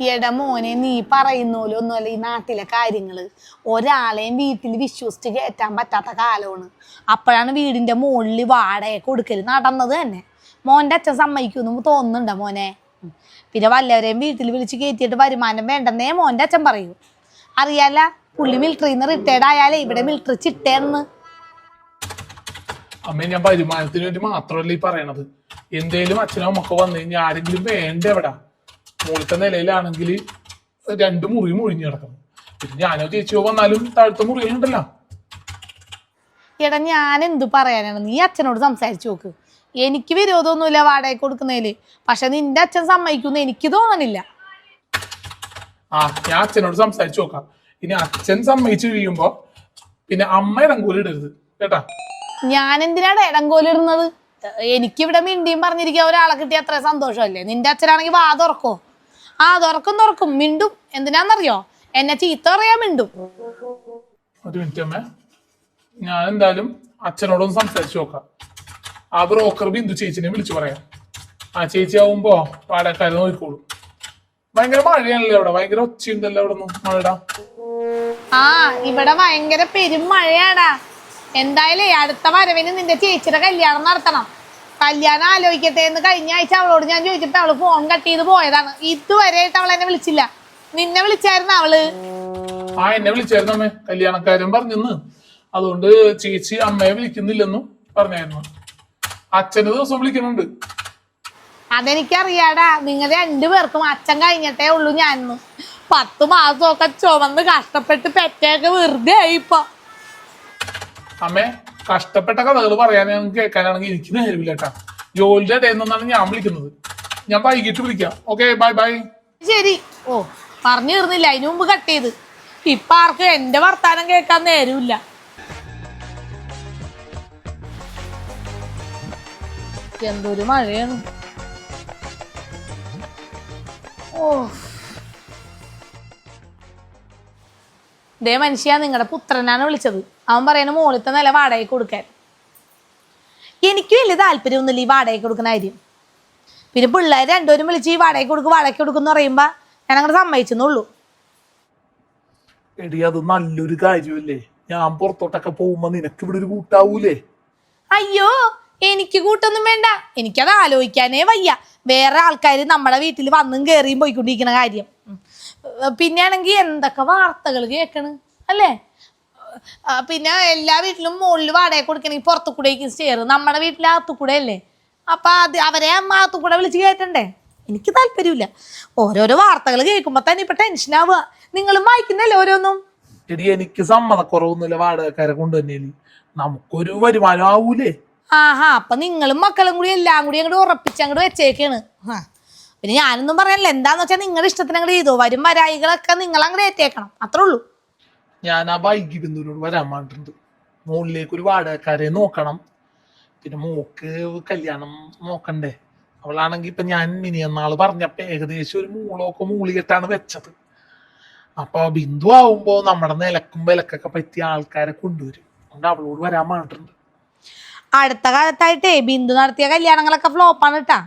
എടാ മോനെ നീ പറയുന്ന പോലെ ഒന്നുമല്ല ഈ നാട്ടിലെ കാര്യങ്ങൾ. ഒരാളെയും വീട്ടിൽ വിശ്വസിച്ച് കയറ്റാൻ പറ്റാത്ത കാലമാണ്. അപ്പോഴാണ് വീടിന്റെ മുകളിൽ വാടക കൊടുക്കൽ നടന്നത് തന്നെ. മോന്റെ അച്ഛൻ സമ്മതിക്കുമെന്ന് തോന്നുന്നുണ്ടോ മോനെ. പിന്നെ വല്ലവരെയും വീട്ടിൽ വിളിച്ച് കയറ്റിയിട്ട് വരുമാനം വേണ്ടെന്നേ മോന്റെ അച്ഛൻ പറയൂ. അറിയാല പുള്ളി മിലിറ്ററിയിൽ നിന്ന് റിട്ടയർഡ് ആയാലേ ഇവിടെ മിലിറ്ററി ചിട്ടേന്ന്. അമ്മേ ഞാൻ വരുമാനത്തിന് വേണ്ടി മാത്രമല്ല ഈ പറയണത്. എന്തേലും അച്ഛനോ അമ്മക്കോ വന്നു കഴിഞ്ഞാൽ ആരെങ്കിലും വേണ്ട എവിടാ മുകളിലത്തെ നിലയിലാണെങ്കിൽ രണ്ട് മുറി മുഴിഞ്ഞു കിടക്കണം പിന്നെ ഞാനോ ചേച്ചിയോ വന്നാലും താഴത്തെ മുറികളുണ്ടല്ലോ എടാ ഞാൻ എന്ത് പറയാനാണ്? നീ അച്ഛനോട് സംസാരിച്ചു നോക്ക്. എനിക്ക് വിരോധമൊന്നുമില്ല വാടക കൊടുക്കുന്നതിൽ. പക്ഷെ നിന്റെ അച്ഛൻ സമ്മതിക്കുന്നു എനിക്ക് തോന്നണില്ല. ആ ഞാൻ അച്ഛനോട് സംസാരിച്ചു നോക്കാം. ഇനി അച്ഛൻ സമ്മതിച്ചു കഴിയുമ്പോ പിന്നെ അമ്മ ഇടങ്കൂലി ഇടരുത് കേട്ടാ? ഞാൻ എന്തിനാണ് ഇടങ്കോലിടുന്നത് എനിക്കിവിടെ മിണ്ടിയും പറഞ്ഞിരിക്കാൻ ഒരാളെ കിട്ടിയ അത്ര സന്തോഷമല്ലേ? നിന്റെ അച്ഛനാണെങ്കിൽ വാ തുറക്കോ? ആ തുറക്കും തുറക്കും. മിണ്ടും. എന്തിനാന്നറിയോ? എന്നെ ചീത്ത പറയാൻ മിണ്ടും. ഒരു മിനിറ്റ് അമ്മേ. ഞാൻ എന്തായാലും അച്ഛനോടൊന്ന് സംസാരിച്ചു നോക്കാം. ആ ബ്രോക്കർ ബിന്ദു ചേച്ചിനെ വിളിച്ചു പറയാം. ആ ചേച്ചി ആവുമ്പോ പാടക്കാരെ നോക്കിക്കോളൂ. ഭയങ്കര മഴയാണല്ലോ ഇവിടെ ഭയങ്കര ഒച്ചയുണ്ടല്ലോ നിന്ന് മഴയുടെ? ആ ഇവിടെ ഭയങ്കര പെരും മഴയാടാ. എന്തായാലേ അടുത്ത വരവിന് നിന്റെ ചേച്ചിയുടെ കല്യാണം നടത്തണം. കല്യാണം ആലോചിക്കട്ടെ എന്ന് കഴിഞ്ഞ ആഴ്ച അവളോട് ഞാൻ ചോദിച്ചിട്ട് അവൾ ഫോൺ കട്ട് ചെയ്ത് പോയതാണ്. ഇതുവരെയായിട്ട് അവൾ എന്നെ വിളിച്ചില്ല. നിന്നെ വിളിച്ചായിരുന്നു അവൾ? ആ എന്നെ വിളിച്ചായിരുന്നു അമ്മേ. കല്യാണക്കാരൻ പറഞ്ഞെന്ന്. അതുകൊണ്ട് ചേച്ചി അമ്മയെ വിളിക്കുന്നില്ലെന്നും പറഞ്ഞായിരുന്നു. അച്ഛന് ദിവസം വിളിക്കുന്നുണ്ട്. അതെനിക്കറിയാടാ. നിങ്ങൾ രണ്ടുപേർക്കും അച്ഛൻ കഴിഞ്ഞിട്ടേ ഉള്ളൂ ഞാൻ പത്ത് മാസമൊക്കെ ചുമന്ന് കഷ്ടപ്പെട്ട് പെറ്റയൊക്കെ വെറുതെ ആയിപ്പോ. അമ്മേ കഷ്ടപ്പെട്ട കഥകൾ പറയാനും കേൾക്കാനാണെങ്കിൽ എനിക്ക് നേരമില്ല കേട്ടാ. ഇടയിൽ നിന്നാണ് ഞാൻ വിളിക്കുന്നത്. ഞാൻ വൈകിട്ട് വിളിക്കാം. ഓക്കെ ബൈ ബൈ ശരി. ഓ പറഞ്ഞു തീർന്നില്ല. അതിനു മുമ്പ് കട്ട് ചെയ്ത്. ഇപ്പൊ ആർക്കും എന്റെ വർത്താനം കേൾക്കാൻ നേരമില്ല. എന്തൊരു മഴയാണ്. ഓ. ദേ മനുഷ്യ നിങ്ങളുടെ പുത്രനാണ് വിളിച്ചത്. അവൻ പറയുന്ന മോളിത്തെ നില വാടകയ്ക്ക് കൊടുക്കാൻ. എനിക്കും വലിയ താല്പര്യമൊന്നുമില്ല ഈ വാടകയ്ക്ക് കൊടുക്കുന്ന കാര്യം. പിന്നെ പിള്ളേർ രണ്ടുപേരും വിളിച്ച് ഈ വാടകയ്ക്ക് കൊടുക്കും വാടകയ്ക്ക് കൊടുക്കും എന്ന് പറയുമ്പോ ഞാൻ അങ്ങോട്ട് സമ്മതിച്ചെന്നുള്ളൂ എടി അത് നല്ലൊരു കാര്യമല്ലേ? ഞാൻ പുറത്തോട്ടൊക്കെ പോകുമ്പോ നിനക്ക് ഇവിടെ ഒരു കൂട്ടാവൂലേ? അയ്യോ എനിക്ക് കൂട്ടൊന്നും വേണ്ട. എനിക്കത് ആലോചിക്കാനേ വയ്യ. വേറെ ആൾക്കാർ നമ്മുടെ വീട്ടിൽ വന്നും കയറിയും പോയിക്കൊണ്ടിരിക്കുന്ന കാര്യം. പിന്നെയാണെങ്കിൽ എന്തൊക്കെ വാർത്തകൾ കേൾക്കണ് അല്ലേ? പിന്നെ എല്ലാ വീട്ടിലും മുകളിൽ വാടക കൊടുക്കണമെങ്കിൽ പുറത്തു കൂടെ സ്റ്റെയർ നമ്മുടെ വീട്ടിലെ അകത്തു കൂടെ അല്ലേ അപ്പൊ അത് അവരെ അമ്മ അകത്തു കൂടെ വിളിച്ച് കയറ്റണ്ടേ? എനിക്ക് താല്പര്യമില്ല. ഓരോരോ വാർത്തകൾ കേൾക്കുമ്പോ തന്നെ ഇപ്പൊ ടെൻഷൻ ആവുക. നിങ്ങൾ വായിക്കുന്നല്ലേ ഓരോന്നും? എടി എനിക്ക് സമ്മതക്കുറവൊന്നുമില്ല വാടകക്കാരെ കൊണ്ടുതന്നേൽ നമുക്കൊരു വരുമാനം ആവൂലേ? ആഹാ അപ്പൊ നിങ്ങളും മക്കളും കൂടി എല്ലാം കൂടി അങ്ങോട്ട് ഉറപ്പിച്ച് അങ്ങോട്ട് വെച്ചേക്കാണ്. പിന്നെ ഞാനൊന്നും പറയാനില്ല. എന്താന്ന് വെച്ചാൽ നിങ്ങളുടെ ഇഷ്ടത്തിന് അങ്ങോട്ട് ചെയ്തോ വരും വരായികളൊക്കെ നിങ്ങൾ അങ്ങോട്ട് ഏറ്റേക്കണം. അത്രേ ഉള്ളൂ. ഞാൻ ആ വൈകി ബിന്ദുവിനോട് വരാൻ വേണ്ടിട്ടുണ്ട് മുകളിലേക്ക് ഒരു വാടകക്കാരെ നോക്കണം. പിന്നെ മോക്ക് കല്യാണം നോക്കണ്ടേ. അവളാണെങ്കി ഇപ്പൊ ഞാൻ മിനിയന്നാൾ പറഞ്ഞപ്പോ ഏകദേശം ഒരു മൂളൊക്കെ മൂളിയിട്ടാണ് വെച്ചത്. അപ്പൊ ബിന്ദു ആവുമ്പോ നമ്മുടെ നിലക്കും വിലക്കൊക്കെ പറ്റിയ ആൾക്കാരെ കൊണ്ടുവരും. അതുകൊണ്ട് അവളോട് വരാൻ വേണ്ടിട്ടുണ്ട് അടുത്ത കാലത്തായിട്ടേ ബിന്ദു നടത്തിയ കല്യാണങ്ങളൊക്കെ ഫ്ലോപ്പാണ് കേട്ടാ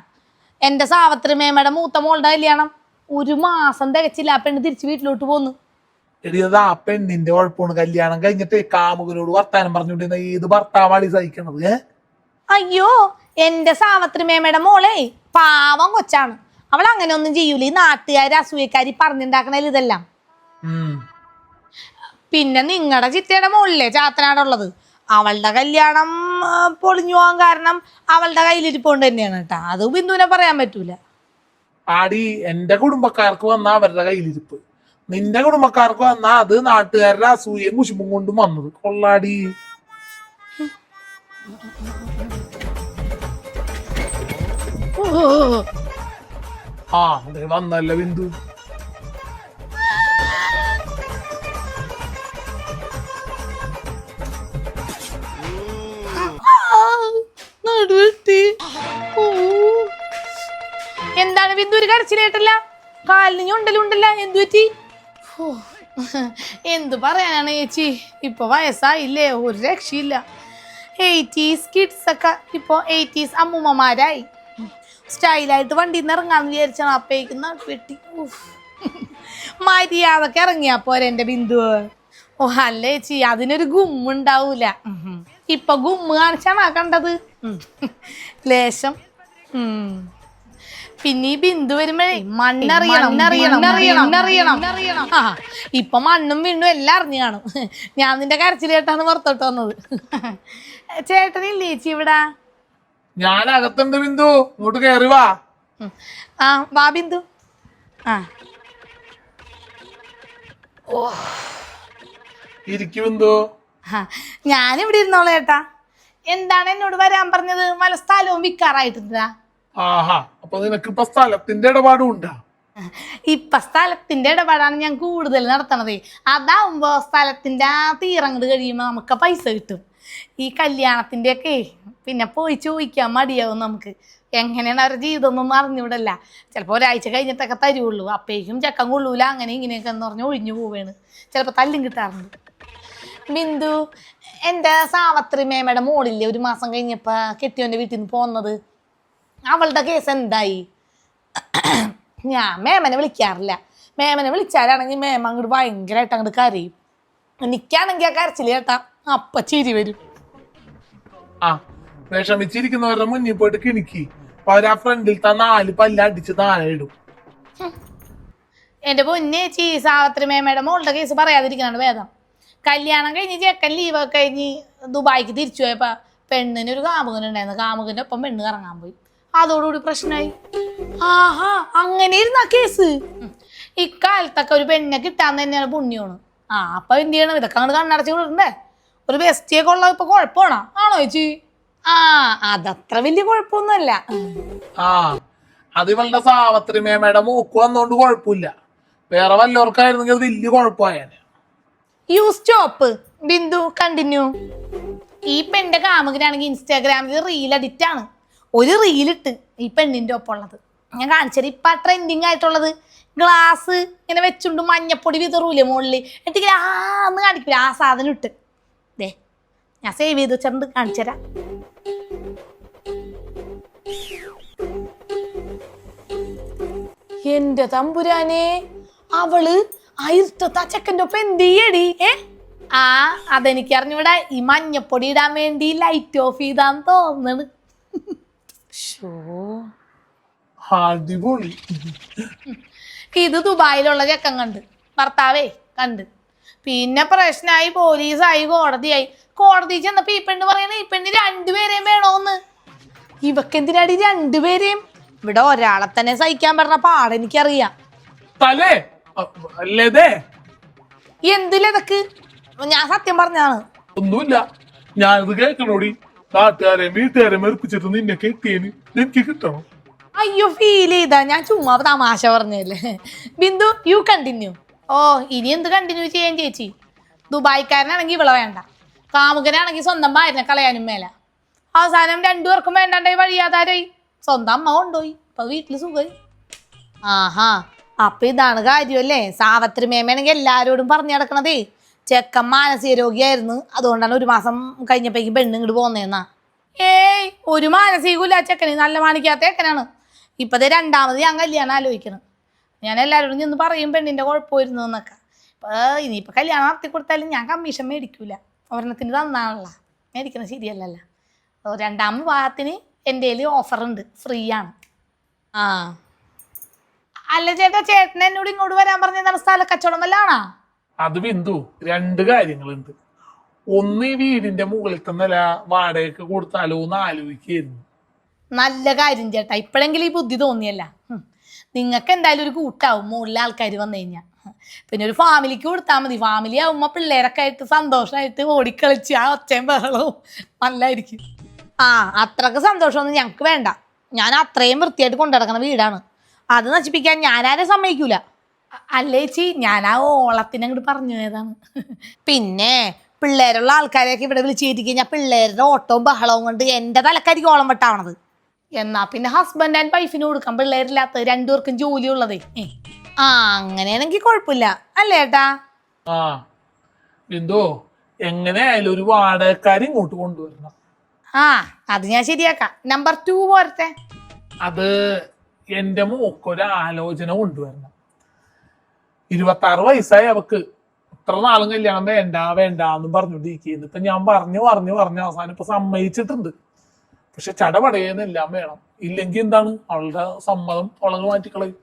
എന്റെ സാവത്രി മേമയുടെ മൂത്ത മോളുടെ കല്യാണം ഒരു മാസം തികച്ചില്ല. പെണ്ണ് തിരിച്ച് വീട്ടിലോട്ട് പോന്നു. എടി അത് ആ പെണ്ണിന്റെ കുഴപ്പമാണ് കല്യാണം കഴിഞ്ഞിട്ട് കാമുകനോട് വർത്താനം പറഞ്ഞുകൊണ്ടിരുന്ന ഏത് ഭർത്താവാളി സഹിക്കണത് ഏ? അയ്യോ എന്റെ സാവത്രി മേമയുടെ മോളെ പാവം കൊച്ചാണ്. അവൾ അങ്ങനെ ഒന്നും ചെയ്യൂല. ഈ നാട്ടുകാര് അസൂയക്കാരി പറഞ്ഞുണ്ടാക്കണേൽ ഇതെല്ലാം. പിന്നെ നിങ്ങളുടെ ചിറ്റയുടെ മുകളിലെ ചാത്തനാടുള്ളത് അവളുടെ കല്യാണം പൊളിഞ്ഞു പോകാൻ കാരണം അവളുടെ കയ്യിലിരിപ്പോണ്ട് തന്നെയാണ് കേട്ടോ. അത് ബിന്ദുവിനെ പറയാൻ പറ്റൂല. ആടി എന്റെ കുടുംബക്കാർക്ക് വന്ന അവരുടെ കയ്യിലിരിപ്പ്. നിന്റെ കുടുംബക്കാർക്ക് വന്നാ അത് നാട്ടുകാരുടെ അസൂയയും കുശുമ്പും കൊണ്ടും വന്നത്. കൊള്ളാടി. ആ ദേ വന്നല്ല ബിന്ദു. എന്താണ് ബിന്ദു ഒരു കരച്ചിലേട്ടല്ല കാലിന് ഞുണ്ടലുണ്ടല്ല എന്തു പറ്റി എന്തു പറയാനാണ് ചേച്ചി? ഇപ്പൊ വയസ്സായില്ലേ ഒരു രക്ഷയില്ല. എയ്റ്റീസ് കിഡ്സ് ഒക്കെ ഇപ്പൊ എയ്റ്റീസ് അമ്മൂമ്മമാരായി. സ്റ്റൈലായിട്ട് വണ്ടിയിൽ നിന്ന് ഇറങ്ങാന്ന് വിചാരിച്ചാണ് അപ്പേക്ക് വെട്ടി മര്യാദയ്ക്ക് ഇറങ്ങിയാ പോരെ എന്റെ ബിന്ദു. ഓ അല്ല ചേച്ചി? അതിനൊരു ഗുമ്മുണ്ടാവൂല. ഇപ്പൊ ഗുമ്മ് കാണിച്ചാണാ കണ്ടത്. ലേശം. പിന്നെ ഈ ബിന്ദു വരുമ്പോഴേ മണ്ണറിയണം ആ ഇപ്പൊ മണ്ണും വീണ്ടും എല്ലാം അറിഞ്ഞു കാണും. ഞാൻ നിന്റെ കരച്ചിൽ കേട്ടാണ് പുറത്തോട്ട് വന്നത്. ചേട്ടനില്ലേ ചേച്ചി ഇവിടെ? ഞാൻ അകത്തുണ്ട് ബിന്ദു ഇങ്ങോട്ട് കയറി വാ. ആ വാ ബിന്ദു. ആ. ഇരിക്കു ബിന്ദു. ഞാനിവിടെ ഇരുന്നോളേട്ടാ എന്താണ് എന്നോട് വരാൻ പറഞ്ഞത്? മലസ്ഥാലവും സ്ഥലവും വിൽക്കാറായിട്ടില്ല ആഹാ അപ്പൊ നിനക്ക് ഇപ്പൊ സ്ഥലത്തിന്റെ ഇടപാടും ഉണ്ടാ. ഇപ്പൊ സ്ഥലത്തിന്റെ ഇടപാടാണ് ഞാൻ കൂടുതൽ നടത്തണത്. അതാവുമ്പോ സ്ഥലത്തിന്റെ ആ തീറങ്ങട് കഴിയുമ്പോ നമുക്ക് പൈസ കിട്ടും. ഈ കല്യാണത്തിന്റെ ഒക്കെ പിന്നെ പോയി ചോദിക്കാൻ മടിയാവും നമുക്ക്. എങ്ങനെയാണ് അവരുടെ ജീവിതം ഒന്നും അറിഞ്ഞുവിടല്ല ചിലപ്പോൾ ഒരാഴ്ച കഴിഞ്ഞിട്ടൊക്കെ തരുള്ളൂ. അപ്പേക്കും ചക്കം കൊള്ളൂല. അങ്ങനെ ഇങ്ങനെയൊക്കെ എന്ന് പറഞ്ഞ് ഒഴിഞ്ഞു പോവേണ്. ചിലപ്പോൾ തല്ലും കിട്ടാറുണ്ട്. ബിന്ദു എന്റെ സാവത്രി മേമയുടെ മോളില്ലേ ഒരു മാസം കഴിഞ്ഞപ്പോൾ കെട്ടിയോന്റെ വീട്ടിൽ നിന്ന് പോന്നത്? അവളുടെ കേസ് എന്തായി? ഞാൻ മേമനെ വിളിക്കാറില്ല. മേമനെ വിളിച്ചാലാണെങ്കിൽ മേമ അങ്ങോട്ട് ഭയങ്കരമായിട്ട് അങ്ങോട്ട് കരയും. എനിക്കാണെങ്കിൽ ആ കരച്ചിൽ കേട്ടാ അപ്പ ചിരി വരും. ആ വിഷമിച്ചിരിക്കുന്നവരുടെ മുന്നിൽ പോയിട്ട് കിണിക്കി. അപ്പൊ അവർ ഫ്രണ്ടിൽ താ നാല് പല്ല അടിച്ച് താഴെ ഇടും. എന്റെ പൊന്നെ ചീ സാവത്രി മേമയുടെ മോളുടെ കേസ് പറയാതിരിക്കണാണ് വേദം കല്യാണം കഴിഞ്ഞ് ചെക്കൻ ലീവൊക്കെ കഴിഞ്ഞ് ദുബായിക്ക് തിരിച്ചു പോയപ്പോ പെണ്ണിന് ഒരു കാമുകൻ ഉണ്ടായിരുന്നു കാമുകന്റെ ഒപ്പം പെണ്ണ് കറങ്ങാൻ പോയി. അതോടുകൂടി പ്രശ്നമായി ആഹാ അങ്ങനെ ഇരുന്ന കേസ്. ഇക്കാലത്തൊക്കെ ഒരു പെണ്ണെ കിട്ടാൻ തന്നെയാണ് പുണ്യമാണ് ആ അപ്പൊ എന്ത് ചെയ്യണം? ഇതൊക്കെ അങ്ങോട്ട് കണ്ണടച്ച് വിടണ്ടേ ഒരു ബെസ്റ്റിയൊക്കെ ഉള്ളത് ഇപ്പൊ കുഴപ്പമാണോ? ആണോ ചേച്ചി? ആ അതത്ര വലിയ കുഴപ്പമൊന്നുമല്ല. ആ അത് ഇവളുടെ സാവത്രി മേമയുടെ മൂക്ക് വന്നോണ്ട് കുഴപ്പമില്ല. വേറെ വല്ലവർക്കായിരുന്നെങ്കിൽ വലിയ കുഴപ്പമായേനെ. You stop. ബിന്ദു കണ്ടിന്യൂ. ഈ പെണ്ണിന്റെ കാമുകനാണെങ്കിൽ ഇൻസ്റ്റാഗ്രാമിൽ റീൽ അഡിക്റ്റ് ആണ് ഒരു റീലിട്ട് ഈ പെണ്ണിന്റെ ഒപ്പം ഉള്ളത് ഞാൻ കാണിച്ചത് ഇപ്പം ട്രെൻഡിങ് ആയിട്ടുള്ളത്. ഗ്ലാസ് ഇങ്ങനെ വെച്ചുണ്ട് മഞ്ഞപ്പൊടി വിതറൂലേ മുകളിൽ എന്നിട്ട് ആ എന്ന് കാണിക്കില്ല ആ സാധനം ഇട്ട്. ദേ ഞാൻ സേവ് ചെയ്ത് വെച്ചിട്ടുണ്ട് കാണിച്ചുതരാം എന്റെ തമ്പുരാനെ അവൾ ആ ചെക്കന്റെ ഒപ്പം എന്ത് ചെയ്യടി? ഏ? ആ അതെനിക്ക് അറിഞ്ഞൂടാ ഈ മഞ്ഞപ്പൊടി ഇടാൻ വേണ്ടി ലൈറ്റ് ഓഫ് ചെയ്താന്ന് തോന്നണ്. അടിപൊളി. ഇത് ദുബായിലുള്ള ചെക്കൻ കണ്ട്. ഭർത്താവേ കണ്ട്. പിന്നെ പ്രശ്നമായി പോലീസായി കോടതിയായി. കോടതി ചെന്നപ്പോ ഈ പെണ്ണ് പറയണേ ഈ പെണ്ണ് രണ്ടുപേരെയും വേണോന്ന്. ഇവക്കെന്തിനാടി രണ്ടുപേരെയും ഇവിടെ ഒരാളെ തന്നെ സഹിക്കാൻ പറഞ്ഞ പാടെനിക്കറിയാം തലേ അല്ലേ എന്തിലതൊക്കെ ഞാൻ സത്യം പറഞ്ഞാണ് ഒന്നുമില്ല. ഞാനത് കേൾക്കണോടി നാട്ടുകാരെയും വീട്ടുകാരെ മെറുപ്പിച്ചിട്ട് നിന്നെ കെട്ടിയന്. എനിക്ക് കിട്ടണം? അയ്യോ ഫീൽ ചെയ്താ. ഞാൻ ചുമ്മാ തമാശ പറഞ്ഞല്ലേ ബിന്ദു യു കണ്ടിന്യൂ ഓ ഇനി എന്ത് കണ്ടിന്യൂ ചെയ്യാൻ ചേച്ചി? ദുബായിക്കാരനാണെങ്കിൽ ഇവളെ വേണ്ട. കാമുകനാണെങ്കിൽ സ്വന്തം ഭാര്യനെ കളയാനും മേല. അവസാനം രണ്ടു രണ്ടുപേർക്കും വേണ്ടാണ്ടായി വഴിയാതാരായി സ്വന്തം അമ്മ കൊണ്ടുപോയി. ഇപ്പൊ വീട്ടിൽ സുഖമായി. ആഹാ അപ്പൊ ഇതാണ് കാര്യമല്ലേ? സാവത്രി മേമയാണെങ്കിൽ എല്ലാരോടും പറഞ്ഞു നടക്കണതേ. ചെക്കൻ മാനസിക രോഗിയായിരുന്നു അതുകൊണ്ടാണ് ഒരു മാസം കഴിഞ്ഞപ്പോഴേക്കും പെണ്ണ് ഇങ്ങോട്ട് പോന്നേന്നാ. ഏയ് ഒരു മാനസികമില്ല ചെക്കനെ നല്ല മാണിക്കാത്ത ചെക്കനാണ്. ഇപ്പത്തെ രണ്ടാമത് ഞാൻ കല്യാണം ആലോചിക്കണം. ഞാൻ എല്ലാവരോടും ചെന്ന് പറയും പെണ്ണിന്റെ കുഴപ്പമായിരുന്നു എന്നൊക്കെ. ഇപ്പോൾ ഇനിയിപ്പോൾ കല്യാണം നടത്തി കൊടുത്താലും ഞാൻ കമ്മീഷൻ മേടിക്കൂല. ഒരെണ്ണത്തിന് തന്നാണല്ല. മേടിക്കുന്നത് ശരിയല്ലല്ല. രണ്ടാം വിവാഹത്തിന് എന്റെ കയ്യിൽ ഓഫറുണ്ട് ഫ്രീ ആണ്. ആ. അല്ല ചേട്ടാ ചേട്ടൻ എന്നോട് ഇങ്ങോട്ട് വരാൻ പറഞ്ഞ സ്ഥല കച്ചവടം വല്ലാണോ അത് ബിന്ദു രണ്ട് കാര്യങ്ങളുണ്ട്. ഒന്ന് ഈ വീടിന്റെ മുകളിലത്തെ നില വാടകയ്ക്ക് കൊടുത്താലോ എന്ന് ആലോചിക്കായിരുന്നു. നല്ല കാര്യം ചേട്ടാ ഇപ്പോഴെങ്കിലും ഈ ബുദ്ധി തോന്നിയല്ല. നിങ്ങൾക്ക് എന്തായാലും ഒരു കൂട്ടാവും മുകളിലെ ആൾക്കാർ വന്നു കഴിഞ്ഞാൽ പിന്നെ ഒരു ഫാമിലിക്ക് കൊടുത്താൽ മതി. ഫാമിലി ആവുമ്പോൾ പിള്ളേരൊക്കെ ആയിട്ട് സന്തോഷമായിട്ട് ഓടിക്കളിച്ച് ആ ഒച്ചയും ബഹളവും നല്ലായിരിക്കും. ആ അത്രയ്ക്ക് സന്തോഷമൊന്നും ഞങ്ങൾക്ക് വേണ്ട. ഞാൻ അത്രയും വൃത്തിയായിട്ട് കൊണ്ടുനടക്കുന്ന വീടാണ്. അത് നശിപ്പിക്കാൻ ഞാനാരും സമ്മതിക്കൂല. അ- അല്ലേ ചേച്ചി? ഞാൻ ആ ഓളത്തിന് അങ്ങോട്ട് പറഞ്ഞു പോയതാണ്. പിന്നെ പിള്ളേരുള്ള ആൾക്കാരെയൊക്കെ ഇവിടെ വിളിച്ചിട്ട് കയറ്റി കഴിഞ്ഞാൽ പിള്ളേരുടെ ഓട്ടവും ബഹളവും കൊണ്ട് എന്റെ തലക്കാരിക്ക് ഓളം വെട്ടാവണത്. എന്നാ പിന്നെ ഹസ്ബൻഡ് ആൻഡ് വൈഫിന് കൊടുക്കാം പിള്ളേരില്ലാത്ത രണ്ടുപേർക്കും ജോലി ഉള്ളതേ. ആ അങ്ങനെയാണെങ്കിൽ കുഴപ്പമില്ല അല്ലേ ഏട്ടാ? ആ എന്തോ എങ്ങനെയായാലും ഒരു വാടകക്കാരി ഇങ്ങോട്ട് കൊണ്ടുവരണം. ആ അത് ഞാൻ ശരിയാക്കാം. നമ്പർ ടു പോരട്ടെ. അത് എന്റെ മോക്കൊരു ആലോചന കൊണ്ടുവരണം. ഇരുപത്തി ആറ് വയസ്സായി അവക്ക്. ഇത്ര നാളും കല്യാണം വേണ്ട വേണ്ട എന്നും പറഞ്ഞോണ്ടിരിക്കുന്നു ഇപ്പൊ ഞാൻ പറഞ്ഞു പറഞ്ഞു പറഞ്ഞു. അവസാനം ഇപ്പൊ സമ്മതിച്ചിട്ടുണ്ട്. പക്ഷെ ചടപടയെന്നെല്ലാം വേണം. ഇല്ലെങ്കിൽ എന്താണ്? അവളുടെ സമ്മതം അവളെ മാറ്റിക്കളയും.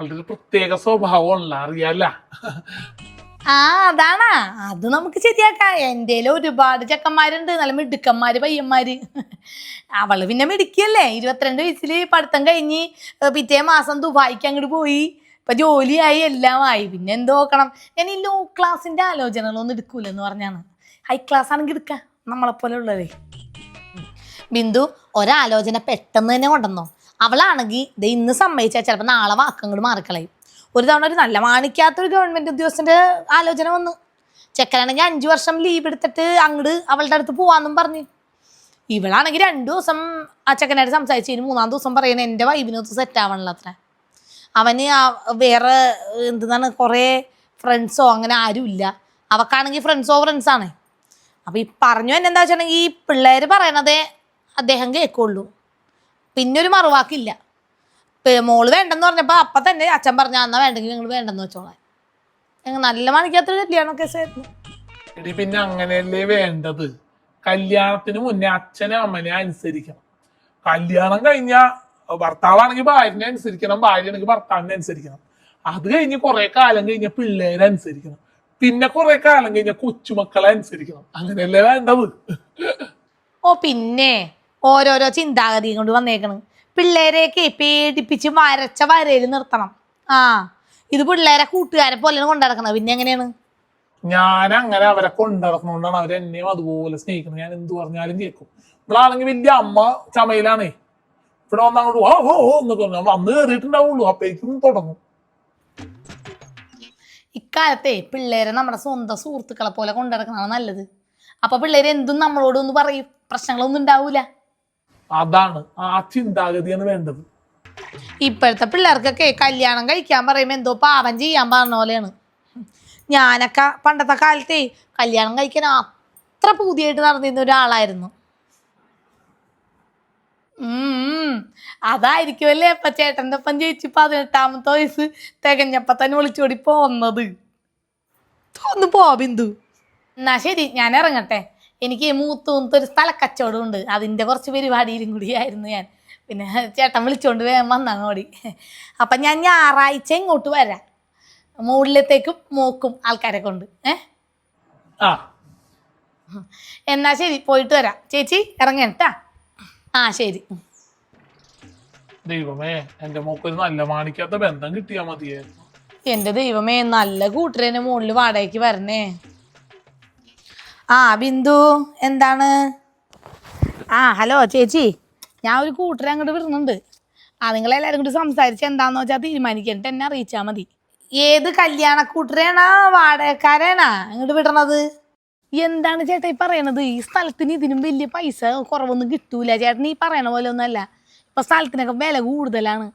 അവളുടെ ഒരു പ്രത്യേക സ്വഭാവമുള്ള അറിയാല്ല. ആ അതാണാ. അത് നമുക്ക് ശരിയാക്കാം. എന്റെ ഒരുപാട് ചെക്കന്മാരുണ്ട്. നല്ല മിടുക്കന്മാര് പയ്യന്മാര്. അവൾ പിന്നെ മിടുക്കിയല്ലേ? ഇരുപത്തിരണ്ട് വയസ്സിൽ പഠിത്തം കഴിഞ്ഞ് പിറ്റേ മാസം ദുബായിക്ക് അങ്ങോട്ട് പോയി. ഇപ്പൊ ജോലിയായി എല്ലാം ആയി. പിന്നെ എന്ത് നോക്കണം? ഞാൻ ഈ ലോ ക്ലാസിന്റെ ആലോചനകളൊന്നും എടുക്കൂലെന്ന് പറഞ്ഞാണ്. ഹൈ ക്ലാസ് ആണെങ്കിൽ എടുക്കാം. നമ്മളെപ്പോലെ ഉള്ളതേ ബിന്ദു ഒരാലോചന പെട്ടെന്ന് തന്നെ കൊണ്ടുവന്നോ. അവളാണെങ്കിൽ ഇത് ഇന്ന് സമ്മതിച്ചാൽ ചിലപ്പോൾ നാളെ വാക്കങ്ങൾ മാറിക്കളയും. ഒരു തവണ ഒരു നല്ല മാണിക്കാത്തൊരു ഗവൺമെന്റ് ഉദ്യോഗസ്ഥന്റെ ആലോചന വന്നു. ചെക്കനാണെങ്കിൽ അഞ്ചു വർഷം ലീവ് എടുത്തിട്ട് അങ്ങോട്ട് അവളുടെ അടുത്ത് പോവാന്നും പറഞ്ഞു. ഇവളാണെങ്കിൽ രണ്ടു ദിവസം ആ ചെക്കനായിട്ട് സംസാരിച്ചു ഇനി മൂന്നാം ദിവസം പറയുന്നത് എന്റെ വൈബിനൊത്ത് സെറ്റ് ആവണല്ലോ അത്ര. അവന് വേറെ എന്താണ് കുറേ ഫ്രണ്ട്സോ അങ്ങനെ ആരും ഇല്ല. അവക്കാണെങ്കിൽ ഫ്രണ്ട്സോ ഫ്രണ്ട്സാണ് അപ്പോൾ ഈ പറഞ്ഞു തന്നെ എന്താ വെച്ചിട്ടുണ്ടെങ്കിൽ ഈ പിള്ളേർ പറയണതേ അദ്ദേഹം കേൾക്കുള്ളൂ പിന്നെ ഒരു മറുവാക്കില്ല. മോൾ വേണ്ടെന്ന് പറഞ്ഞപ്പോൾ അപ്പം തന്നെ അച്ഛൻ പറഞ്ഞ എന്നാൽ വേണ്ടെങ്കിൽ നിങ്ങൾ വേണ്ടെന്ന് വെച്ചോളാം ഞങ്ങൾ നല്ല മണിക്കാത്തൊരു കല്യാണം കേസായിരുന്നു. എടി പിന്നെ അങ്ങനെയല്ലേ വേണ്ടത്? കല്യാണത്തിന് മുന്നേ അച്ഛനെ അമ്മനെ അനുസരിക്കണം. കല്യാണം കഴിഞ്ഞ ഭർത്താവാണെങ്കിൽ ഭാര്യനെ അനുസരിക്കണം ഭാര്യയാണെങ്കിൽ ഭർത്താവിനെ അനുസരിക്കണം. അത് കഴിഞ്ഞ് കുറെ കാലം കഴിഞ്ഞ പിള്ളേരെ അനുസരിക്കണം. പിന്നെ കുറെ കാലം കഴിഞ്ഞ കൊച്ചുമക്കളെ അനുസരിക്കണം. അങ്ങനെയല്ലേ വേണ്ടത്? ഓ പിന്നെ ഓരോരോ ചിന്താഗതി കൊണ്ട് വന്നേക്കണ്. പിള്ളേരെയൊക്കെ പേടിപ്പിച്ച് മരച്ച വരയിൽ നിർത്തണം. ആ ഇത് പിള്ളേരെ കൂട്ടുകാരെ പോലെയാണ് കൊണ്ടിടക്കണം പിന്നെ എങ്ങനെയാണ്? ഞാൻ അങ്ങനെ അവരെ കൊണ്ടിറക്കണോണ്ടാണ് അവരെന്നെയും അതുപോലെ സ്നേഹിക്കുന്നത് ഞാൻ എന്ത് പറഞ്ഞാലും കേൾക്കും. ഇവളാണെങ്കിൽ വലിയ അമ്മ ചമയിലാണേ. ഇവിടെ വന്ന് അങ്ങോട്ട് ഓ ഓ ഓ എന്നൊക്കെ പറഞ്ഞു. വന്ന് കയറിയിട്ടുണ്ടാവുള്ളൂ അപ്പേക്കും തുടങ്ങും. ഇക്കാലത്തെ പിള്ളേരെ നമ്മുടെ സ്വന്തം സുഹൃത്തുക്കളെ പോലെ കൊണ്ടുനടക്കണതാണ് നല്ലത്. അപ്പൊ പിള്ളേര് എന്തും നമ്മളോട് ഒന്ന് പറയും. പ്രശ്നങ്ങളൊന്നും ഉണ്ടാവൂല. അതാണ് ആ ചിന്താഗതിയാണ് വേണ്ടത്. ഇപ്പോഴത്തെ പിള്ളേർക്കൊക്കെ കല്യാണം കഴിക്കാൻ പറയുമ്പോൾ എന്തോ പാപം ചെയ്യാൻ പറഞ്ഞ പോലെയാണ്. ഞാനൊക്കെ പണ്ടത്തെ കാലത്തെ കല്യാണം കഴിക്കാൻ അത്ര പുതിയായിട്ട് നടന്നിരുന്ന ഒരാളായിരുന്നു. അതായിരിക്കുമല്ലേ ഇപ്പൊ ചേട്ടന്റെ ഒപ്പം ജയിച്ച് പതിനെട്ടാമത്തെ വയസ്സ് തികഞ്ഞപ്പോ തന്നെ വിളിച്ചോടി പോന്നത്. ഒന്ന് പോ ബിന്ദു. എന്നാ ശരി ഞാൻ ഇറങ്ങട്ടെ. എനിക്ക് മൂത്തൂന്നത്തെ ഒരു സ്ഥല കച്ചവടം ഉണ്ട്. അതിന്റെ കുറച്ച് പരിപാടിയിലും കൂടിയായിരുന്നു ഞാൻ. പിന്നെ ചേട്ടൻ വിളിച്ചോണ്ട് വേഗം വന്നാണ് ഓടി അപ്പം ഞാൻ ഞായറാഴ്ച ഇങ്ങോട്ട് വരാം. മുകളിലത്തേക്കും മൂക്കും ആൾക്കാരെ കൊണ്ട് ഏ? ആ. എന്നാ ശരി പോയിട്ട് വരാം. ചേച്ചി ഇറങ്ങട്ടാ ആ ശരി. ദൈവമേ എന്റെ മോക്കൊരു നല്ല മാണിക്കാത്ത ബന്ധം കിട്ടിയാ മതിയായിരുന്നു. എന്റെ ദൈവമേ നല്ല കൂട്ടരേനെ മുകളിൽ വാടകയ്ക്ക് വരണേ. ആ ബിന്ദു എന്താണ്? ആ ഹലോ ചേച്ചി. ഞാൻ ഒരു കൂട്ടരെ അങ്ങോട്ട് വിടുന്നുണ്ട്. ആ നിങ്ങളെല്ലാവരും കൂടി സംസാരിച്ച് എന്താന്ന് വെച്ചാൽ തീരുമാനിക്കട്ടെ എന്നെ അറിയിച്ചാൽ മതി. ഏത് കല്യാണ കൂട്ടരേണാ വാടകക്കാരേനാ അങ്ങോട്ട് വിടണത്? എന്താണ് ചേട്ടാ ഈ പറയണത്? ഈ സ്ഥലത്തിന് ഇതിനും വലിയ പൈസ കുറവൊന്നും കിട്ടൂല. ചേട്ടൻ ഈ പറയണ പോലെ ഒന്നല്ല ഇപ്പൊ സ്ഥലത്തിനൊക്കെ വില കൂടുതലാണ്.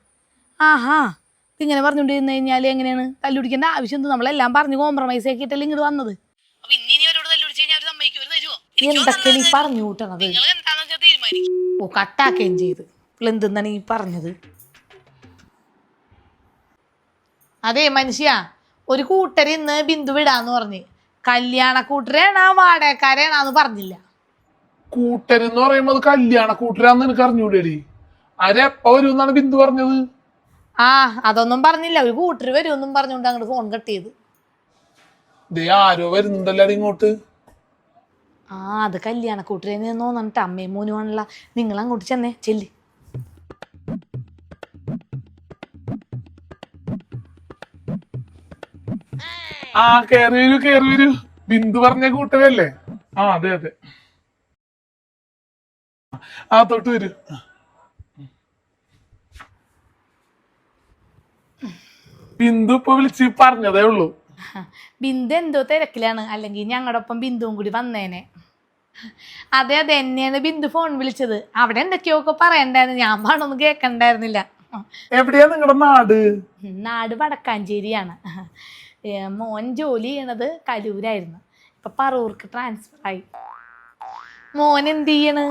ആഹാ. ഇങ്ങനെ പറഞ്ഞുകൊണ്ടിരുന്നു കഴിഞ്ഞാൽ എങ്ങനെയാണ്? തല്ലുപിടിക്കേണ്ട ആവശ്യം എന്ത്? നമ്മളെല്ലാം പറഞ്ഞ് കോംപ്രമൈസ് ആക്കിയിട്ടല്ലേ ഇങ്ങോട്ട് വന്നത്. എന്തൊക്കെ നീ പറഞ്ഞു കൂട്ടണത്? ഓ കട്ടാക്കുകയും ചെയ്ത്. എന്തെന്നാണ് ഈ പറഞ്ഞത്? അതെ മനുഷ്യ ഒരു കൂട്ടർ ഇന്ന് ബിന്ദു വിടാന്ന് പറഞ്ഞ്. കല്യാണ കൂട്ടരേണാ വാടകക്കാരേണാന്ന് പറഞ്ഞില്ല. കൂട്ടരെന്ന് പറയുമ്പോൾ അത് കല്യാണ കൂട്ടരാന്ന് എനിക്ക് അറിഞ്ഞൂടേടി. ആരെപ്പ വരും എന്നാണ് ബിന്ദു പറഞ്ഞത്? ആ അതൊന്നും പറഞ്ഞില്ല. ഒരു കൂട്ടര് വരുമെന്നും പറഞ്ഞുകൊണ്ട് അങ്ങോട്ട് ഫോൺ കട്ട് ചെയ്ത്. ദേ ആരോ വരുന്നുണ്ടല്ലോ ഇങ്ങോട്ട്. ആ അത് കല്യാണ കൂട്ടരേന്ന് തോന്നിട്ട് അമ്മയും മോനുമാണല്ല നിങ്ങൾ അങ്ങോട്ട് ചെന്നേ ചെല്ല്. ആ കേറി വരൂ കേറി വരൂ. ബിന്ദു പറഞ്ഞ കൂട്ടരല്ലേ? ആ അതെ അതെ. ആ തൊട്ട് വരൂ. ബിന്ദു ഇപ്പൊ വിളിച്ച് പറഞ്ഞതേ ഉള്ളൂ. ബിന്ദു എന്തോ തിരക്കിലാണ്. അല്ലെങ്കിൽ ഞങ്ങളുടെ ഒപ്പം ബിന്ദുവും കൂടി വന്നേനെ. അതെ അതെ എന്നെയാണ് ബിന്ദു ഫോൺ വിളിച്ചത്. അവിടെ എന്തൊക്കെയോ ഒക്കെ പറയണ്ടായിരുന്നു? ഞാൻ പാടൊന്നും കേൾക്കണ്ടായിരുന്നില്ല എവിടെയാ നിങ്ങളുടെ നാട്? നാട് വടക്കാഞ്ചേരിയാണ്. മോൻ ജോലി ചെയ്യണത് കലൂരായിരുന്നു ഇപ്പൊ പറവൂർക്ക് ട്രാൻസ്ഫർ ആയി. മോൻ എന്ത് ചെയ്യണ്?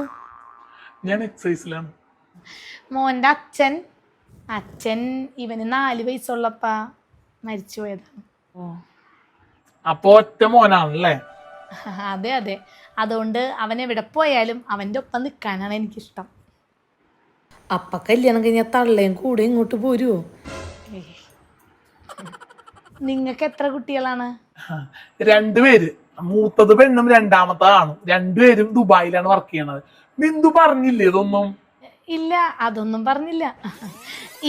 ഞാൻ എക്സൈസിലാണ് മോന്റെ അച്ഛൻ അച്ഛൻ ഇവന് നാല് വയസ്സുള്ളപ്പ മരിച്ചു പോയതാണ്. അപ്പൊ ഒറ്റ മോനാണല്ലേ? അതെ അതെ. അതുകൊണ്ട് അവൻ എവിടെ പോയാലും അവന്റെ ഒപ്പം നിൽക്കാനാണ് എനിക്കിഷ്ടം. അപ്പ കല്യാണം കഴിഞ്ഞാൽ തള്ളയും കൂടെ ഇങ്ങോട്ട് പോരുമോ നിങ്ങൾക്ക് എത്ര കുട്ടികളാണ്? രണ്ടുപേര്. മൂത്തത് പെണ്ണും രണ്ടാമത്തെ ആണും. രണ്ടുപേരും ദുബായിലാണ് വർക്ക് ചെയ്യണത്. ബിന്ദു പറഞ്ഞില്ലേ ഇതൊന്നും? ഇല്ല അതൊന്നും പറഞ്ഞില്ല.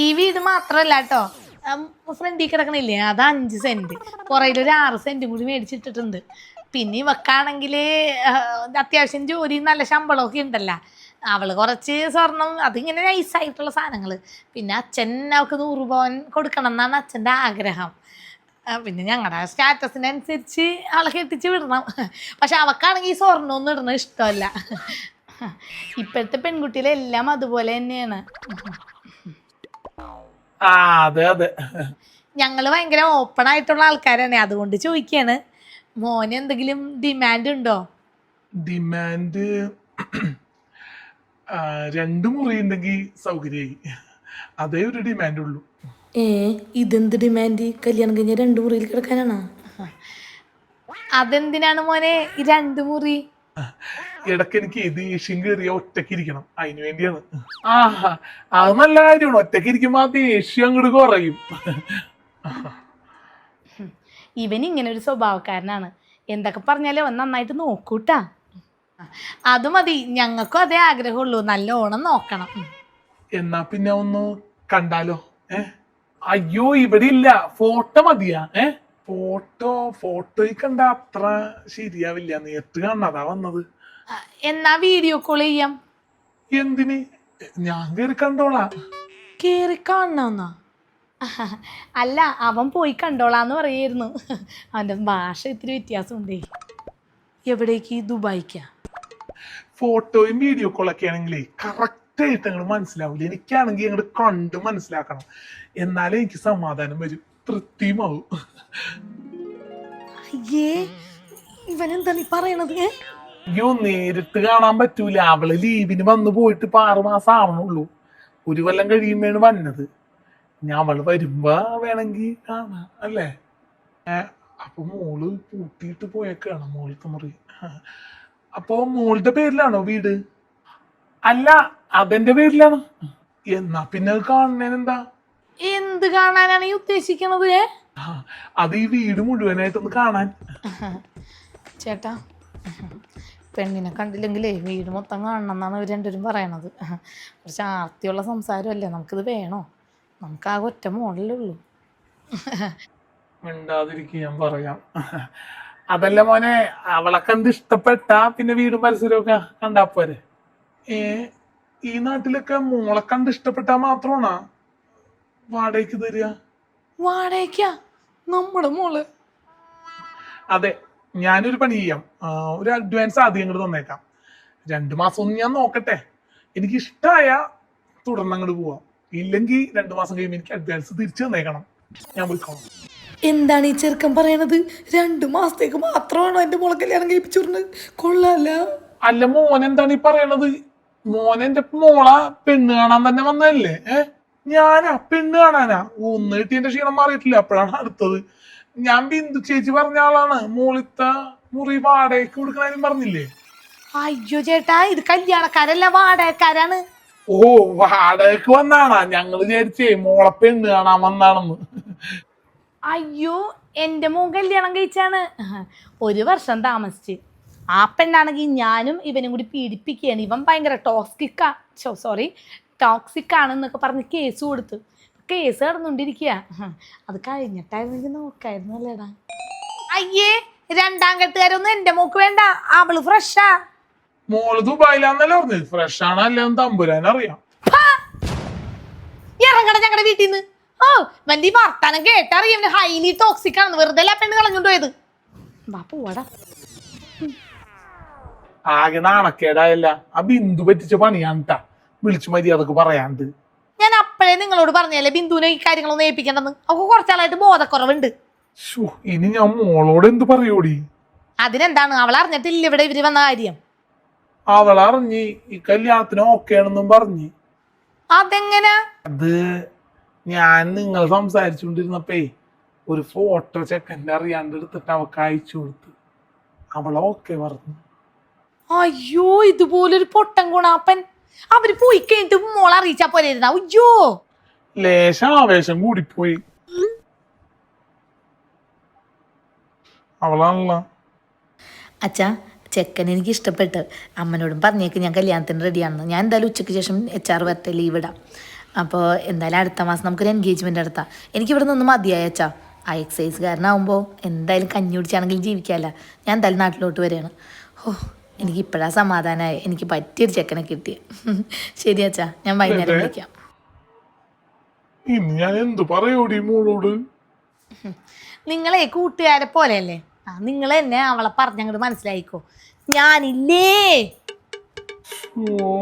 ഈ വീട് മാത്രല്ല കേട്ടോ ഫ്രണ്ടിൽ കിടക്കണില്ലേ? അത് അഞ്ച് സെന്റ് പുറയിൽ ഒരു ആറ് സെന്റും കൂടി മേടിച്ചിട്ടിട്ടുണ്ട്. പിന്നെ ഇവക്കാണെങ്കിൽ അത്യാവശ്യം ജോലി നല്ല ശമ്പളമൊക്കെ ഉണ്ടല്ലോ. അവൾ കുറച്ച് സ്വർണം അതിങ്ങനെ നൈസായിട്ടുള്ള സാധനങ്ങൾ പിന്നെ അച്ഛൻ അവൾക്ക് നൂറ് പവൻ കൊടുക്കണം എന്നാണ് അച്ഛന്റെ ആഗ്രഹം. പിന്നെ ഞങ്ങളുടെ സ്റ്റാറ്റസിനനുസരിച്ച് ആളെ കെട്ടിച്ച് വിടണം. പക്ഷെ അവക്കാണെങ്കിൽ ഈ സ്വർണമൊന്നും ഇടണ ഇഷ്ടമല്ല. ഇപ്പോഴത്തെ പെൺകുട്ടികളെല്ലാം അതുപോലെ തന്നെയാണ്. അതെ അതെ. ഞങ്ങൾ ഭയങ്കര ഓപ്പൺ ആയിട്ടുള്ള ആൾക്കാരാണ്. അതുകൊണ്ട് ചോദിക്കാണ് മോന് എന്തെങ്കിലും ഡിമാൻഡ് ഉണ്ടോ? ഡിമാൻഡ് രണ്ടു മുറി ഉണ്ടെങ്കിൽ സൗകര്യമായി. അതേ ഒരു ഡിമാൻഡ് ഉള്ളൂ. ഏ ഇതെന്ത് ഡിമാൻഡ് കല്യാണം കഴിഞ്ഞ രണ്ട് മുറിയിൽ കിടക്കാനാണോ? അതെന്തിനാണ് മോനെ ഈ രണ്ട് മുറി? ഇടയ്ക്ക് എനിക്ക് ദേഷ്യം കയറിയ ഒറ്റയ്ക്ക് ഇരിക്കണം. അതിനു വേണ്ടിയാണ്. ആഹാ അത് നല്ല കാര്യമാണ്. ഒറ്റയ്ക്ക് ഇരിക്കുമ്പോ ആ ദേഷ്യം അങ്ങോട്ട് കുറയും. ഇവൻ ഇങ്ങനെ ഒരു സ്വഭാവക്കാരനാണ്. എന്തൊക്കെ പറഞ്ഞാലേ അവൻ നന്നായിട്ട് നോക്കൂട്ടാ. അത് മതി ഞങ്ങൾക്കും അതേ ആഗ്രഹമുള്ളൂ. നല്ല ഓണം നോക്കണം. എന്നാ പിന്നെ ഒന്ന് കണ്ടാലോ? ഏ? അയ്യോ ഇവിടെ ഇല്ല ഫോട്ടോ മതിയാ. ഏ? ഫോട്ടോ ഫോട്ടോ കണ്ട അത്ര ശരിയാവില്ല. നേരിട്ട് കാണാതാ വന്നത്. എന്നാ വീഡിയോ കോൾ ചെയ്യാം. എന്തിന്? ഞാൻ കേറി കണ്ടോളാ. കേറി കാണണമെന്നാ അല്ല അവൻ പോയി കണ്ടോളാന്ന് പറയായിരുന്നു. അവന്റെ ഭാഷ ഇത്തിരി വ്യത്യാസമുണ്ടേ. എവിടേക്ക്? ദുബായിക്കാ. ഫോട്ടോയും വീഡിയോ കോളൊക്കെ ആണെങ്കിലേ കറക്റ്റ് ആയിട്ട് അങ്ങോട്ട് മനസ്സിലാവില്ല എനിക്കാണെങ്കിൽ അങ്ങോട്ട് കണ്ട് മനസ്സിലാക്കണം. എന്നാലേ എനിക്ക് സമാധാനം വരും. തൃപ്തിയുമാവും. നീ പറയണത്? അയ്യോ നേരിട്ട് കാണാൻ പറ്റൂല. അവൾ ലീവിന് വന്നു പോയിട്ട് ഇപ്പൊ ആറു മാസം ആവണുള്ളൂ. ഒരു കൊല്ലം കഴിയുമ്പോഴാണ് വന്നത്. ഞാൻ അവൾ വരുമ്പോ വേണമെങ്കിൽ കാണാം അല്ലേ? അപ്പൊ മോൾ പൂട്ടിയിട്ട് പോയേക്കാണ് മോളത്തെ മുറി. അപ്പൊ മോളുടെ പേരിലാണോ വീട്? അല്ല അതെന്റെ പേരിലാണ്. എന്നാ പിന്നെ അത് കാണുന്നതിനെന്താ? എന്ത് കാണാനാണ് ഈ ഉദ്ദേശിക്കണത്? ആ, അത് ഈ വീട് മുഴുവനായിട്ടൊന്ന് കാണാൻ. ചേട്ടാ പെണ്ണിനെ കണ്ടില്ലെങ്കിലേ വീട് മൊത്തം കാണണം എന്നാണ് ഇവർ രണ്ടുപേരും പറയണത്. കുറച്ച് ആർത്തിയുള്ള സംസാരമല്ലേ നമുക്കിത് വേണോ? നമുക്ക് ആ ഒറ്റ മോഡലേ ഉള്ളൂ. മിണ്ടാതിരിക്കും ഞാൻ പറയാം. അതല്ല മോനെ അവളൊക്കെ എന്ത് ഇഷ്ടപ്പെട്ടാ പിന്നെ വീടും പരിസരമൊക്കെ കണ്ടാ പോരെ? ഏ? ഈ നാട്ടിലൊക്കെ മോളെ കണ്ട് ഇഷ്ടപ്പെട്ടാ മാത്രമാണോ വാടകയ്ക്ക് തരിക? വാടക നമ്മുടെ മോൾ. അതെ ഞാനൊരു പണി ചെയ്യാം. ഒരു അഡ്വാൻസ് ആദ്യം ഇങ്ങോട്ട് തന്നേക്കാം. രണ്ടു മാസം ഒന്ന് ഞാൻ നോക്കട്ടെ. എനിക്ക് ഇഷ്ടമായ തുടർന്ന് അങ്ങോട്ട് പോവാം. ഇല്ലെങ്കിൽ രണ്ടു മാസം കഴിയുമ്പോൾ എനിക്ക് അഡ്വാൻസ് തിരിച്ചു തന്നേക്കണം. ഞാൻ വിളിക്കാം. എന്താണ് ഈ ചെറുക്കൻ പറയണത്? രണ്ടു മാസത്തേക്ക് മാത്രമാണോ എന്റെ മോളെ കല്യാണം കഴിപ്പിച്ചു കൊള്ളാല്ല. അല്ല മോൻ എന്താണ് ഈ പറയണത്? മോൻ മോള പെണ്ണ് കാണാൻ തന്നെ വന്നതല്ലേ? ഏ? ഞാനാ പെണ്ണ് കാണാനാ. ഒന്ന് കിട്ടി എന്റെ ക്ഷീണം മാറിയിട്ടില്ല. അപ്പോഴാണ് അടുത്തത്. ഞാൻ ബിന്ദു ചേച്ചി പറഞ്ഞ ആളാണ്. മോളിത്ത മുറി വാടകയ്ക്ക് കൊടുക്കണു പറഞ്ഞില്ലേ? അയ്യോ ചേട്ടാ ഇത് കല്യാണക്കാരല്ല വാടകക്കാരാണ്. ഓ വാടകയ്ക്ക് വന്നാണാ. ഞങ്ങൾ വിചാരിച്ചേ മോളെ പെണ്ണ് കാണാൻ വന്നാണെന്ന്. അയ്യോ എന്റെ മോൻ കല്യാണം കഴിച്ചാണ്. ഒരു വർഷം താമസിച്ച്. ആ പെണ്ണാണെങ്കിൽ ഞാനും ഇവനും കൂടി പീഡിപ്പിക്കുകയാണ്. ഇവൻ ഭയങ്കര ടോക്സിക്കാ സോറി ടോക്സിക് ആണെന്നൊക്കെ പറഞ്ഞ് കേസ് കൊടുത്തു. കേസ് നടന്നുകൊണ്ടിരിക്കുക അത് കഴിഞ്ഞിട്ടായിരുന്നെങ്കിൽ നോക്കായിരുന്നു അല്ലേടാ. അയ്യേ രണ്ടാം കെട്ടുകാരൊന്നും എന്റെ മോക്ക് വേണ്ട. അവൾ ഫ്രഷാ മോൾ ദുബായിലാന്നല്ലേ പറഞ്ഞത് ഫ്രഷ് ആണോ അല്ലെന്ന് തമ്പുരാൻ അറിയാം ഇറങ്ങണം ഞങ്ങളുടെ വീട്ടിൽ നിന്ന് ഓ വണ്ടി വർത്താനം കേട്ടറിയാം. ഹൈലി ടോക്സിക് ആണെന്ന്. വെറുതെ പെണ്ണ് കളഞ്ഞോണ്ട് പോയത്? വാ പോവാടാ. ആകെ നാണക്കേടായല്ല ആ ബിന്ദു പറ്റിച്ച പണിയാണ് വിളിച്ചു വിളിച്ചു മര്യാദയ്ക്ക് പറയാണ്ട്. ഞാൻ അപ്പോഴേ നിങ്ങളോട് പറഞ്ഞല്ലേ ബിന്ദുവിനെ ഈ കാര്യങ്ങളൊന്നും ഏൽപ്പിക്കണ്ടെന്ന്? അപ്പൊ കുറച്ചാളായിട്ട് ബോധക്കുറവുണ്ട്. ഇനി ഞാൻ മോളോട് എന്ത് പറയൂടി? അതിനെന്താണ്? അവൾ അറിഞ്ഞിട്ടില്ല ഇവിടെ ഇവർ വന്ന കാര്യം. അവൾ അറിഞ്ഞ് ഈ കല്യാണത്തിന് ഓക്കെ ആണെന്നും പറഞ്ഞ്. അതെങ്ങനെ? അത് ഞാൻ നിങ്ങൾ സംസാരിച്ചുകൊണ്ടിരുന്നപ്പേ ഒരു ഫോട്ടോ ചെക്കന്റെ അറിയാണ്ട് എടുത്തിട്ട് അവൾക്ക് അയച്ചു കൊടുത്ത്. അവൾ ഓക്കെ പറഞ്ഞു. അയ്യോ ഇതുപോലൊരു പൊട്ടൻ ഗുണാപ്പൻ. അവർ പോയി കഴിഞ്ഞിട്ട് മോളെ അറിയിച്ചാ പോരായിരുന്ന അയ്യോ. ലേശം ആവേശം കൂടിപ്പോയി. അവളാണല്ലോ. അച്ഛാ ചെക്കൻ എനിക്ക് ഇഷ്ടപ്പെട്ട്. അമ്മനോടും പറഞ്ഞേക്ക് ഞാൻ കല്യാണത്തിന് റെഡിയാണെന്ന് ഞാൻ എന്തായാലും ഉച്ചയ്ക്ക് ശേഷം എച്ച് ആർ വരട്ടെ ലീവ് ഇടാം. അപ്പോൾ എന്തായാലും അടുത്ത മാസം നമുക്കൊരു എൻഗേജ്മെന്റ് നടത്താം. എനിക്ക് ഇവിടെ നിന്ന് മതിയായ അച്ഛാ. ആ എക്സസൈസുകാരനാവുമ്പോൾ എന്തായാലും കഞ്ഞി കുടിച്ചാണെങ്കിലും ജീവിക്കാമല്ല ഞാൻ എന്തായാലും നാട്ടിലോട്ട് വരികയാണ്. ഓ എനിക്ക് ഇപ്പോഴാ സമാധാനമായി എനിക്ക് പറ്റിയൊരു ചെക്കനെ കിട്ടി. ശരി അച്ഛാ ഞാൻ വൈകുന്നേരം. വിളിക്കാം. ഇനി ഞാൻ എന്തു പറയൂടി മോളോട്? നിങ്ങളെ കൂട്ടുകാരെ പോലെയല്ലേ? ആ നിങ്ങൾ തന്നെ അവളെ പറഞ്ഞങ്ങോട്ട് മനസ്സിലായിക്കോ. ഞാനില്ലേ? ഓ